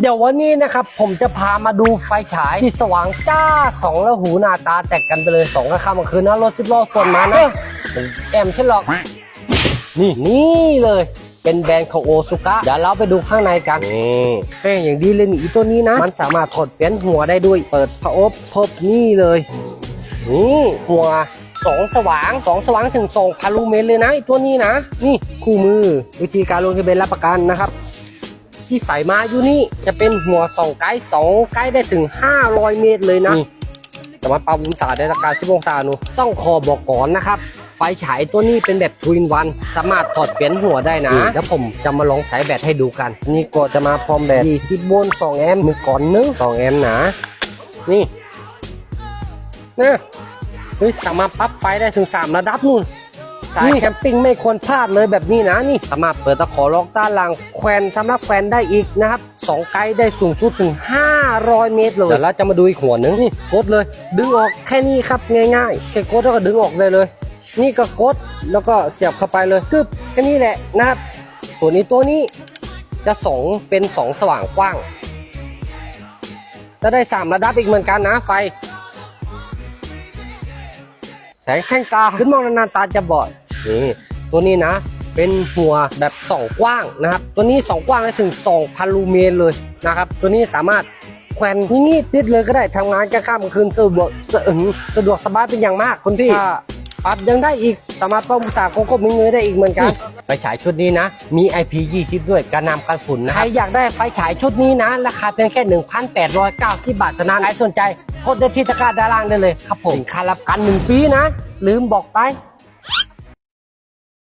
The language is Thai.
เดี๋ยววันนี้นะครับผมจะพามาดูไฟฉายที่สว่างจ้าสองแล้วหูหน้าตาแตกกันไปเลยสองกลางค่ำคืนนะรถสิบล้อส่วนมานะแอมใช่หรอก นี่นี่เลย เป็นแบรนด์ของโอซุกะเดี๋ยวเราไปดูข้างในกันนี่แม่อย่างดีเลยนี่อีตัวนี้นะ มันสามารถถอดเปลี่ยนหัวได้ด้วย เปิดพระอบพบนี่เลยนี่หัวสองสว่างสองสว่างถึงสองพาลูเมตรเลยนะตัวนี้นะ นี่คู่มือวิธีการลงทะเบียนรับประกันนะครับ ที่ใส่มาอยู่นี่จะเป็นหัวสองไกด์สองไกด์ได้ถึง 500 เมตรเลยนะแต่ว่าปรับองศาได้ราคา10องศาหนูต้องขอบอกก่อนนะครับ ไฟฉายตัวนี้เป็นแบบทวินวัน สามารถถอดเปลี่ยนหัวได้นะ แล้วผมจะมาลองสายแบตให้ดูกัน นี่ก็จะมาพร้อมแบต20โวลต์2แอมป์มือก่อนนึง2แอมป์นะ นี่นะเฮ้ยสามารถปรับไฟได้ถึง 3 ระดับนู่น สายแคมปิ้งไม่ควรพลาดเลยแบบนี้นะนี่สามารถเปิดตะขอล็อกด้านหลังแควนสำหรับแควนได้อีกนะครับสองไกด์ได้สูงสุดถึง 500 เมตรเลยเดี๋ยวเราจะมาดูอีกหัวหนึ่งนี่กดเลย ดึงออกแค่นี้ครับง่ายๆแค่กดแล้วก็ดึงออกได้เลย นี่ก็กดแล้วก็เสียบเข้าไปเลยกึบแค่นี้แหละนะครับ ส่วนนี้ตัวนี้จะสองเป็นสองสว่างกว้างจะได้สามระดับอีกเหมือนกันนะไฟแสงแข้งตาขึ้นมองนานๆตาจะบอดนี่ตัวนี้นะ เป็นหัวแบบสองกว้างนะครับ ตัวนี้สองกว้างได้ถึง2,000ลูเมตรเลยนะครับ ตัวนี้สามารถแขวนที่นี่ติดเลยก็ได้ทำงานกลางค่ำกลางคืนสะดวกสะดวกสบายเป็นอย่างมากคุณพี่ถ้า ปรับยังได้อีก สามารถป้องกันโกโก้มีเงยได้อีกเหมือนกันไฟฉายชุดนี้นะ มี IP20 ด้วยการนำกันฝุ่นนะใครอยากได้ไฟฉายชุดนี้นะ ราคาเพียงแค่ 1,890 บาทเท่านั้นใครสนใจกดได้ที่ตะกร้าด้านล่างได้เลยครับผมสินค้ารับกัน 1 ปีนะ ลืมบอกไป